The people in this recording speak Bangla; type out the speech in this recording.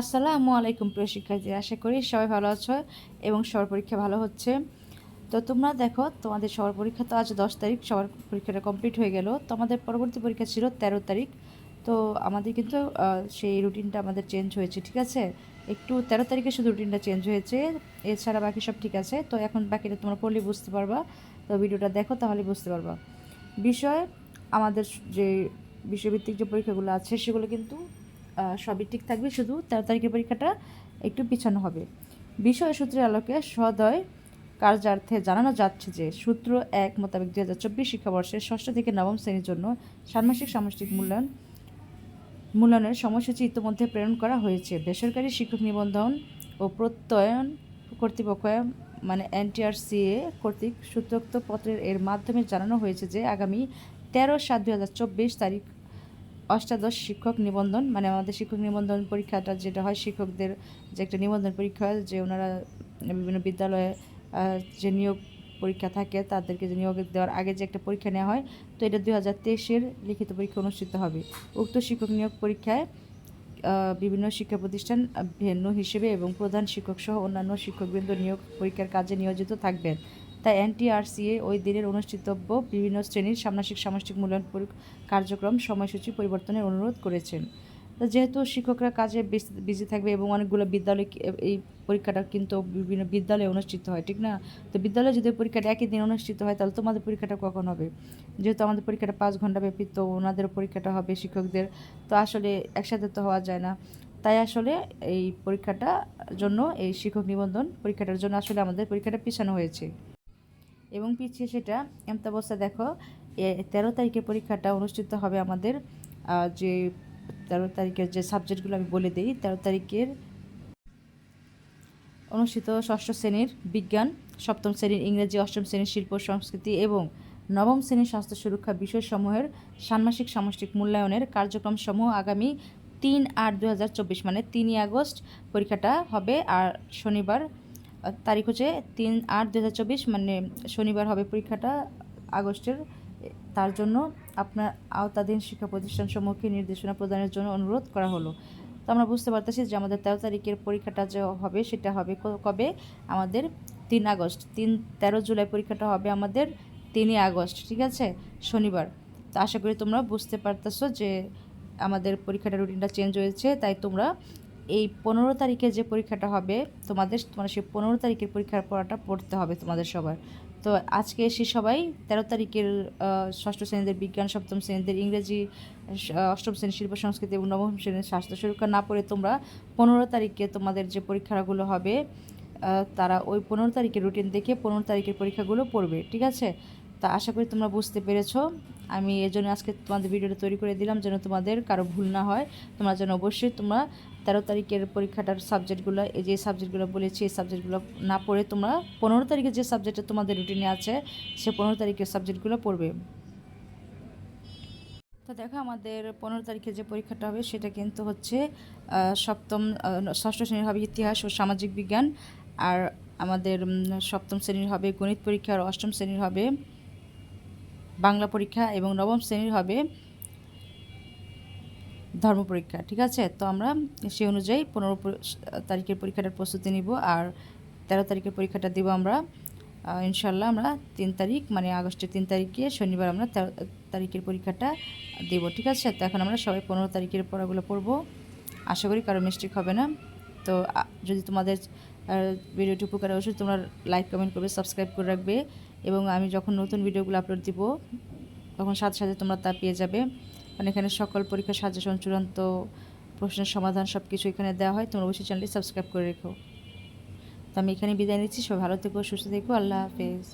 আসসালামু আলাইকুম প্রিয় শিক্ষার্থী, আশা করি সবাই ভালো আছো এবং সবার পরীক্ষা ভালো হচ্ছে। তো তোমরা দেখো, তোমাদের সবার পরীক্ষা তো আজ দশ তারিখ, সবার পরীক্ষাটা কমপ্লিট হয়ে গেল। তো আমাদের পরবর্তী পরীক্ষা ছিল তেরো তারিখ। তো আমাদের কিন্তু সেই রুটিনটা আমাদের চেঞ্জ হয়েছে, ঠিক আছে? একটু তেরো তারিখে শুধু রুটিনটা চেঞ্জ হয়েছে, এছাড়া বাকি সব ঠিক আছে। তো এখন বাকিটা তোমরা পড়লে বুঝতে পারবা। তো ভিডিওটা দেখো, তাহলে বুঝতে পারবা। বিষয়, আমাদের যে বিষয়ভিত্তিক যে পরীক্ষাগুলো আছে, সেগুলো কিন্তু সবই ঠিক থাকবে, শুধু তেরো তারিখের পরীক্ষাটা একটু পিছানো হবে। বিষয় সূত্রের আলোকে সদয় কার্যার্থে জানানো যাচ্ছে যে, সূত্র এক মোতাবেক দু হাজার চব্বিশ শিক্ষাবর্ষের ষষ্ঠ থেকে নবম শ্রেণির জন্য ষান্মাসিক সামষ্টিক মূল্যায়ন, মূল্যায়নের সময়সূচি ইতিমধ্যে প্রেরণ করা হয়েছে। বেসরকারি শিক্ষক নিবন্ধন ও প্রত্যয়ন কর্তৃপক্ষ মানে এনটিআরসিএ কর্তৃক সূত্রোক্ত পত্রের এর মাধ্যমে জানানো হয়েছে যে, আগামী তেরো সাত দুই হাজার চব্বিশ তারিখ অষ্টাদশ শিক্ষক নিবন্ধন মানে আমাদের শিক্ষক নিবন্ধন পরীক্ষাটা যেটা হয়, শিক্ষকদের যে একটা নিবন্ধন পরীক্ষা হয়, যে ওনারা বিভিন্ন বিদ্যালয়ে যে নিয়োগ পরীক্ষা থাকে, তাদেরকে যে নিয়োগ দেওয়ার আগে যে একটা পরীক্ষা নেওয়া হয়, তো এটা দুই হাজার তেইশের লিখিত পরীক্ষা অনুষ্ঠিত হবে। উক্ত শিক্ষক নিয়োগ পরীক্ষায় বিভিন্ন শিক্ষা প্রতিষ্ঠান ভেন্যু হিসেবে এবং প্রধান শিক্ষক সহ অন্যান্য শিক্ষকবৃন্দ নিয়োগ পরীক্ষার কাজে নিয়োজিত থাকবেন। তাই এনটিআরসিএ ওই দিনের অনুষ্ঠিতব্য বিভিন্ন শ্রেণির সামনাসিক সামষ্টিক মূল্যায়ন কার্যক্রম সময়সূচি পরিবর্তনের অনুরোধ করেছেন। তো যেহেতু শিক্ষকরা কাজে বিজি থাকবে এবং অনেকগুলো বিদ্যালয় এই পরীক্ষাটা কিন্তু বিভিন্ন বিদ্যালয়ে অনুষ্ঠিত হয়, ঠিক না? তো বিদ্যালয়ে যদি পরীক্ষাটা একই দিন অনুষ্ঠিত হয়, তাহলে তোমাদের পরীক্ষাটা কখন হবে? যেহেতু আমাদের পরীক্ষাটা পাঁচ ঘণ্টা ব্যাপী, তো ওনাদের পরীক্ষাটা হবে শিক্ষকদের। তো আসলে একসাথে তো হওয়া যায় না। তাই আসলে এই পরীক্ষাটা জন্য, এই শিক্ষক নিবন্ধন পরীক্ষাটার জন্য আসলে আমাদের পরীক্ষাটা পিছানো হয়েছে। এবং পিছিয়ে সেটা এমত দেখো তেরো তারিখের পরীক্ষাটা অনুষ্ঠিত হবে আমাদের যে তেরো তারিখের যে সাবজেক্টগুলো আমি বলে দিই, তেরো তারিখের অনুষ্ঠিত ষষ্ঠ শ্রেণির বিজ্ঞান, সপ্তম শ্রেণির ইংরেজি, অষ্টম শ্রেণির শিল্প, সংস্কৃতি এবং নবম শ্রেণির স্বাস্থ্য সুরক্ষা বিষয়সমূহের ষান্মাসিক সামষ্টিক মূল্যায়নের কার্যক্রম সমূহ আগামী তিন আট দু মানে তিনই আগস্ট পরীক্ষাটা হবে, আর শনিবার তারিখ হচ্ছে তিন আট দু মানে শনিবার হবে পরীক্ষাটা আগস্টের। তার জন্য আপনার আওতাধীন শিক্ষা প্রতিষ্ঠান প্রতিষ্ঠানসমূহকে নির্দেশনা প্রদানের জন্য অনুরোধ করা হলো। তো আমরা বুঝতে পারতেছি যে আমাদের তেরো তারিখের পরীক্ষাটা যে হবে সেটা হবে কবে? আমাদের তিন আগস্ট। তিন, তেরো জুলাই পরীক্ষাটা হবে আমাদের তিনই আগস্ট, ঠিক আছে? শনিবার। তো আশা করি তোমরা বুঝতে পারতেছো যে আমাদের পরীক্ষাটা রুটিনটা চেঞ্জ হয়েছে, তাই তোমরা এই পনেরো তারিখে যে পরীক্ষাটা হবে, তোমাদের তোমার সেই পনেরো তারিখের পরীক্ষার পড়াটা পড়তে হবে তোমাদের সবার। তো আজকে এসে সবাই তেরো তারিখের ষষ্ঠ শ্রেণীদের বিজ্ঞান, সপ্তম শ্রেণীদের ইংরেজি অষ্টম শ্রেণির শিল্প, সংস্কৃতি এবং নবম শ্রেণির স্বাস্থ্য সুরক্ষা না পড়ে তোমরা পনেরো তারিখে তোমাদের যে পরীক্ষাগুলো হবে তারা ওই পনেরো তারিখের রুটিন দেখে পনেরো তারিখের পরীক্ষাগুলো পড়বে, ঠিক আছে? তা আশা করি তোমরা বুঝতে পেরেছ। আমি এজন্য আজকে তোমাদের ভিডিওটা তৈরি করে দিলাম যেন তোমাদের কারও ভুল না হয়। তোমরা যেন অবশ্যই তোমরা তেরো তারিখের পরীক্ষাটার সাবজেক্টগুলো এই যে সাবজেক্টগুলো বলেছি, এই সাবজেক্টগুলো না পড়ে তোমরা পনেরো তারিখে যে সাবজেক্টটা তোমাদের রুটিনে আছে, সে পনেরো তারিখের সাবজেক্টগুলো পড়বে। তো দেখো আমাদের পনেরো তারিখে যে পরীক্ষাটা হবে, সেটা কিন্তু হচ্ছে সপ্তম ষষ্ঠ শ্রেণির হবে ইতিহাস ও সামাজিক বিজ্ঞান, আর আমাদের সপ্তম শ্রেণির হবে গণিত পরীক্ষা, আর অষ্টম শ্রেণির হবে বাংলা পরীক্ষা এবং নবম শ্রেণির হবে ধর্ম পরীক্ষা, ঠিক আছে? তো আমরা সেই অনুযায়ী পনেরো তারিখের পরীক্ষাটার প্রস্তুতি নিব আর তেরো তারিখের পরীক্ষাটা দিব আমরা ইনশাল্লাহ আমরা তিন তারিখ মানে আগস্টের তিন তারিখে শনিবার আমরা তেরো, তারিখের পরীক্ষাটা দেব, ঠিক আছে? তো এখন আমরা সবাই পনেরো তারিখের পড়াগুলো পড়ব। আশা করি কারও মিস্টেক হবে না। তো যদি তোমাদের ভিডিওটি উপকার অবশ্যই তোমরা লাইক কমেন্ট করবে সাবস্ক্রাইব করে রাখবে এবং আমি যখন নতুন ভিডিওগুলো আপলোড দিব, তখন সাথে সাথে তোমরা তা পেয়ে যাবে। মানে এখানে সকল পরীক্ষা সাজেশন চূড়ান্ত প্রশ্নের সমাধান সব কিছু এখানে দেওয়া হয়। তোমরা অবশ্যই চ্যানেলটি সাবস্ক্রাইব করে রেখো। তো আমি এখানে বিদায় নিচ্ছি। সব ভালো থেকো, সুস্থ থেকো। আল্লাহ হাফেজ।